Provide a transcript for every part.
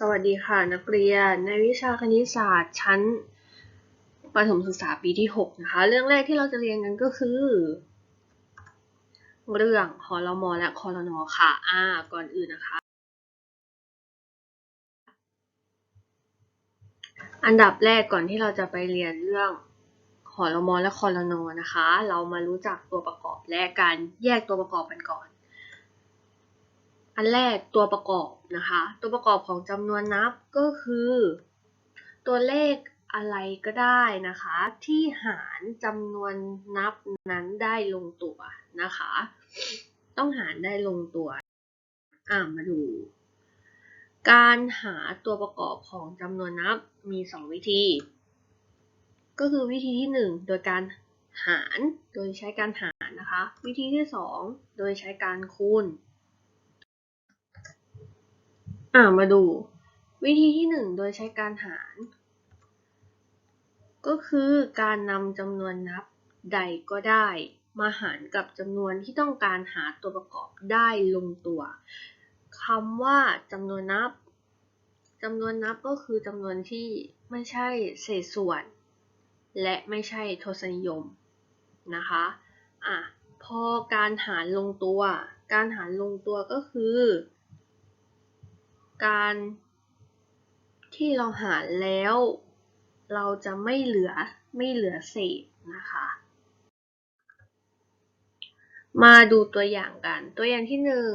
สวัสดีค่ะนักเรียน ในวิชาคณิตศาสตร์ชั้นประถมศึกษาปีที่ 6 นะคะ เรื่องแรกที่เราจะเรียนกันก็คือ เรื่องคอรมอและคอรนอค่ะอ่าก่อนอื่นนะคะ อันดับแรกก่อนที่เราจะไปเรียนเรื่องคอรมอและคอรนอนะคะ เรามารู้จักตัวประกอบแรกกันแยกตัวประกอบกันก่อน อันแรกตัวประกอบนะคะ ตัวประกอบของจำนวนนับก็คือ ตัวเลขอะไรก็ได้นะคะ ที่หารจำนวนนับนั้นได้ลงตัวนะคะ ต้องหารได้ลงตัว อ่ามาดู การหาตัวประกอบของจำนวนนับมี 2 วิธี ก็คือวิธีที่ 1 โดยการหารโดยใช้การหารนะคะ วิธีที่ 2 โดยใช้การคูณ อ่ามาดู วิธีที่ 1 โดยใช้การหาร ก็คือการนำจำนวนนับใดก็ได้ มาหารกับจำนวนที่ต้องการหาตัวประกอบได้ลงตัวคำว่าจำนวนนับจำนวนนับก็คือจำนวนที่ไม่ใช่เศษส่วน และไม่ใช่ทศนิยมนะคะอะพอการหารลงตัว การหารลงตัวก็คือ การที่เราหารแล้ว เราจะไม่เหลือไม่เหลือเศษนะคะ มาดูตัวอย่างกัน ตัวอย่างที่หนึ่ง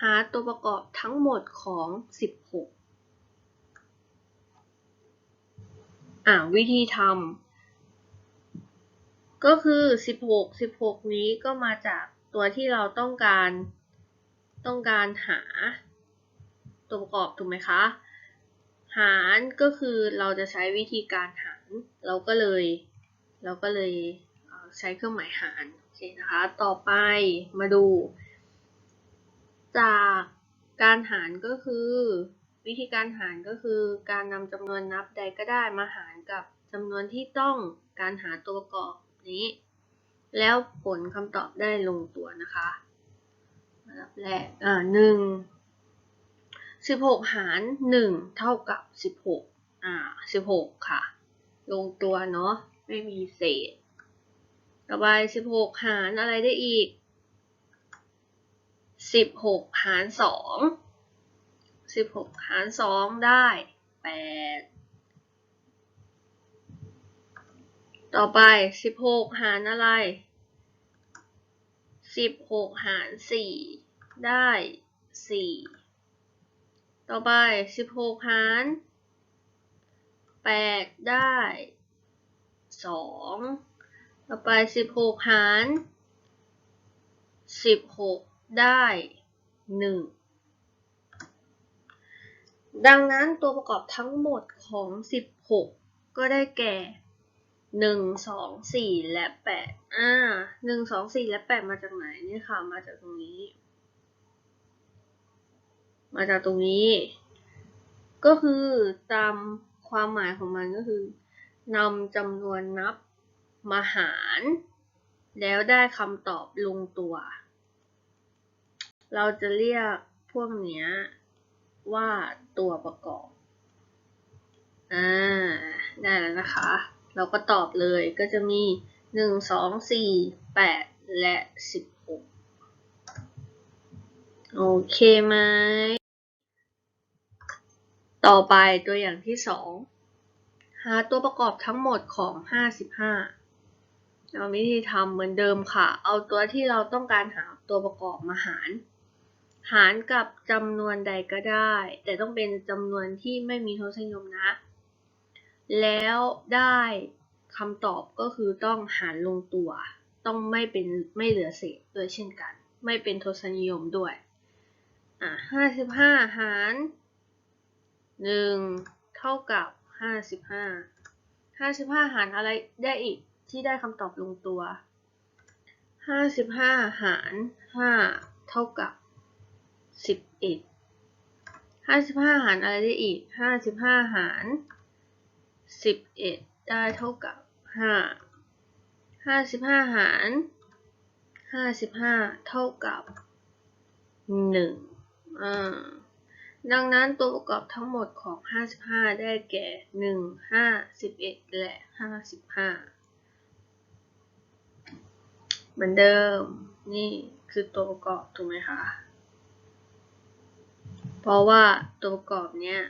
หาตัวประกอบทั้งหมดของ 16 อ่าวิธีทำก็คือ 16 16 นี้ก็มาจากตัวที่เราต้องการต้องการหา ตัวประกอบถูกไหมคะ หารก็คือเราจะใช้วิธีการหาร เราก็เลย เราก็เลยเใช้เครื่องหมายหารโอเคนะคะ ต่อไปมาดู จากการหารก็คือ วิธีการหารก็คือการนำจำนวนนับใดก็ได้มาหารกับจำนวนที่ต้องการหาตัวประกอบนี้ แล้วผลคำตอบได้ลงตัวนะคะอันดับแรกอ่าหนึ่ง 16 หาร 1 เท่ากับ 16 อ่า 16 ค่ะ ลงตัวเนาะ ไม่มีเศษ ต่อไป 16 หารอะไรได้อีก 16 หาร 2 16 หาร 2 ได้ 8 ต่อไป 16 หารอะไร 16 หาร 4 ได้ 4 ต่อไป 16 หาร 8 ได้ 2 ต่อไป 16 หาร 16 ได้ 1 ดังนั้นตัวประกอบทั้งหมดของ 16 ก็ได้แก่ 1 2 4 และ 8 อ่า 1 2 4 และ 8 มาจากไหนเนี่ยค่ะ มาจากตรงนี้ มาจากตรงนี้ ก็คือตามความหมายของมันก็คือนำจำนวนนับมาหาร แล้วได้คำตอบลงตัว เราจะเรียกพวกเนี้ยว่าตัวประกอบ อ่า ได้แล้วนะคะ เราก็ตอบเลยก็จะมี 1 2 4 8 และ 16 โอเคไหม ต่อไปตัวอย่างที่ 2 หาตัวประกอบทั้งหมดของ 55เราวิธีทำเหมือนเดิมค่ะ เอาตัวที่เราต้องการหาตัวประกอบมาหาร หารกับจำนวนใดก็ได้ แต่ต้องเป็นจำนวนที่ไม่มีทศนิยมนะ แล้วได้คำตอบก็คือต้องหารลงตัว ต้องไม่เป็นไม่เหลือเศษด้วยเช่นกัน ไม่เป็นทศนิยมด้วย อะห้าสิบห้าหาร หนึ่งเท่ากับห้าสิบห้าห้าสิบห้าหารอะไรได้อีกที่ได้คำตอบลงตัวห้าสิบห้าหารห้าเท่ากับสิบเอ็ดห้าสิบห้าหารอะไรได้อีกห้าสิบห้าหารสิบเอ็ดได้เท่ากับห้าห้าสิบห้าหารห้าสิบห้าเท่ากับหนึ่งอ่า ดังนั้นตัวประกอบทั้งหมดของ 55 ได้แก่ 1 5 11 และ 55 เหมือนเดิม นี่คือตัวประกอบถูกไหมคะ เพราะว่าตัวประกอบเนี้ย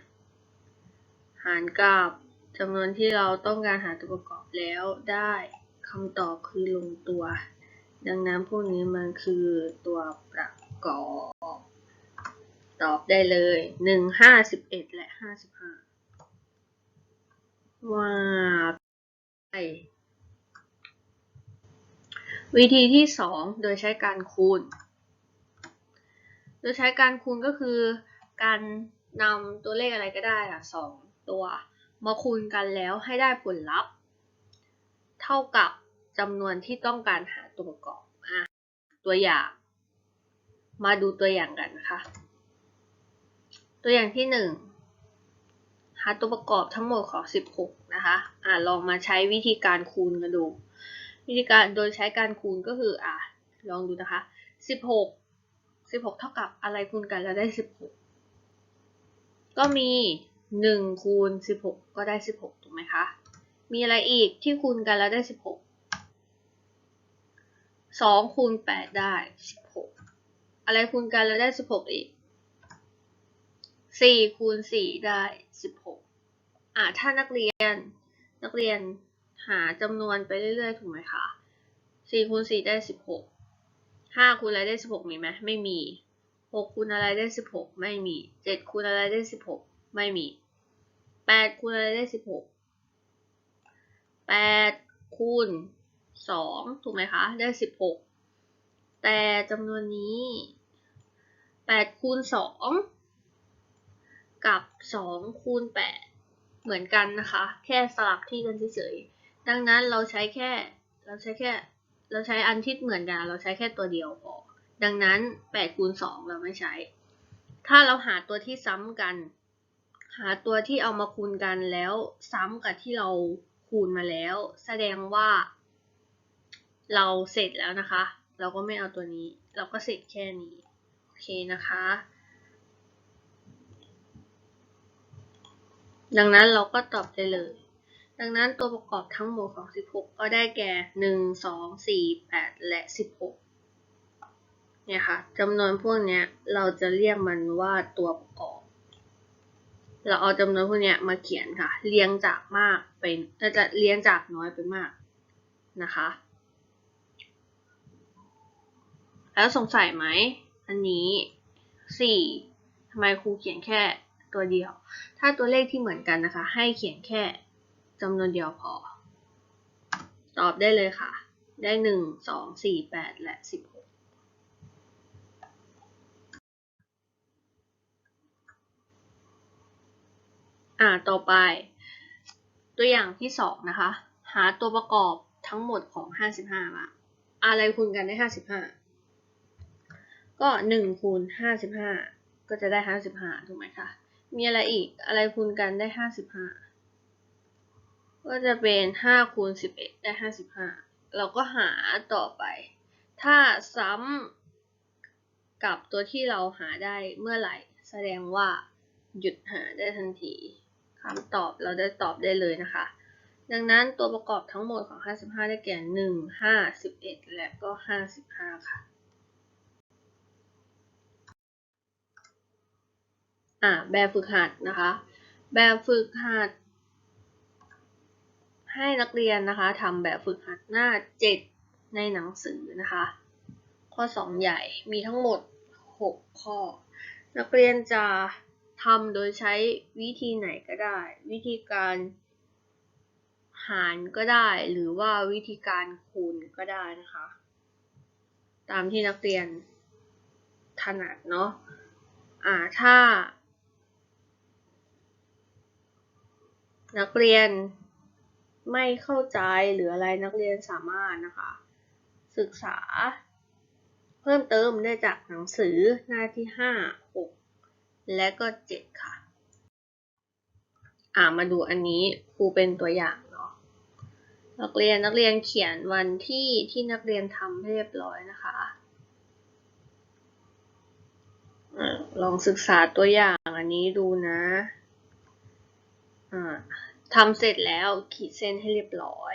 หารกับจำนวนที่เราต้องการหาตัวประกอบแล้วได้คำตอบคือลงตัว ดังนั้นพวกนี้มันคือตัวประกอบ ตอบได้เลยหนึ่งห้าสิบเอ็ดและห้าสิบห้าว่าไปวิธีที่สองโดยใช้การคูณ โดยใช้การคูณก็คือการนำตัวเลขอะไรก็ได้อะสองตัวมาคูณกันแล้วให้ได้ผลลัพธ์ เท่ากับจำนวนที่ต้องการหาตัวประกอบอะตัวอย่าง มาดูตัวอย่างกันนะคะ ตัวอย่างที่หนึ่งหาตัวประกอบทั้งหมดของ 16 นะคะ อ่าลองมาใช้วิธีการคูณกันดู วิธีการโดยใช้การคูณก็คือ อ่าลองดูนะคะ 16 16 เท่ากับอะไรคูณกันแล้วได้ 16 ก็มี 1 คูณ 16 ก็ได้ 16 ถูกไหมคะ มีอะไรอีกที่คูณกันแล้วได้ 16 2 คูณ 8 ได้ 16 อะไรคูณกันแล้วได้ 16 อีก 4คูณ4ได้16อ่าถ้านักเรียนนักเรียนหาจำนวนไปเรื่อยๆ ถูกไหมคะ4คูณ4ได้16 5คูณอะไรได้16มีไหมไม่มี6คูณอะไรได้16ไม่มี7คูณอะไรได้16ไม่มี8คูณอะไรได้16 8คูณ2ถูกไหมคะ ได้16แต่จำนวนนี้8คูณ2 กับ 2 คูณ 8 เหมือนกันนะคะ แค่สลับที่กันเฉยๆ ดังนั้นเราใช้แค่ เราใช้แค่ เราใช้อันที่เหมือนกัน เราใช้แค่ตัวเดียวพอ ดังนั้น 8 คูณ 2 เราไม่ใช้ ถ้าเราหาตัวที่ซ้ำกัน หาตัวที่เอามาคูณกันแล้วซ้ำกับที่เราคูณมาแล้ว แสดงว่า เราเสร็จแล้วนะคะ เราก็ไม่เอาตัวนี้ เราก็เสร็จแค่นี้ โอเคนะคะ ดังนั้นเราก็ตอบได้เลย ดังนั้นตัวประกอบทั้งหมดของ 16 ก็ได้แก่ 1 2 4 8 และ 16 เนี่ยค่ะจำนวนพวกเนี้ยเราจะเรียกมันว่าตัวประกอบ เราเอาจำนวนพวกเนี้ยมาเขียนค่ะ เรียงจากมากเป็นจะเรียงจากน้อยไปมากนะคะ แล้วสงสัยไหม อันนี้ 4ทำไมครูเขียนแค่ ตัวเดียว ถ้าตัวเลขที่เหมือนกันนะคะ ให้เขียนแค่จำนวนเดียวพอ ตอบได้เลยค่ะ ได้ 1 2 4 8 และ 16อ่า ต่อไป ตัวอย่างที่2นะคะ หาตัวประกอบทั้งหมดของ55มาอะไรคูณกันได้55ก็1คูณ55ก็จะได้55ถูกไหมคะ มีอะไรอีกอะไรคูณกันได้55ก็จะเป็น5คูณ11ได้55เราก็หาต่อไป ถ้าซ้ำกับตัวที่เราหาได้เมื่อไหร่ แสดงว่าหยุดหาได้ทันทีคำตอบเราได้ตอบได้เลยนะคะ ดังนั้นตัวประกอบทั้งหมดของ 55 ได้แก่ 1 5 11 และก็ 55 ค่ะ อ่าแบบฝึกหัดนะคะ แบบฝึกหัด ให้นักเรียนนะคะทำแบบฝึกหัดหน้า 7 ในหนังสือนะคะ ข้อ 2 ใหญ่มีทั้งหมด 6 ข้อ นักเรียนจะทำโดยใช้วิธีไหนก็ได้ วิธีการหารก็ได้หรือว่าวิธีการคูณก็ได้นะคะ ตามที่นักเรียนถนัดเนาะอ่าถ้า นักเรียนไม่เข้าใจหรืออะไรนักเรียนสามารถนะคะ ศึกษา เพิ่มเติมได้จากหนังสือหน้าที่ 5 6 และก็ 7 ค่ะ อ่ามาดูอันนี้ครูเป็นตัวอย่างเนาะนักเรียนนักเรียนเขียนวันที่ที่นักเรียนทำเรียบร้อยนะคะลองศึกษาตัวอย่างอันนี้ดูนะ ทำเสร็จแล้วขีดเส้นให้เรียบร้อย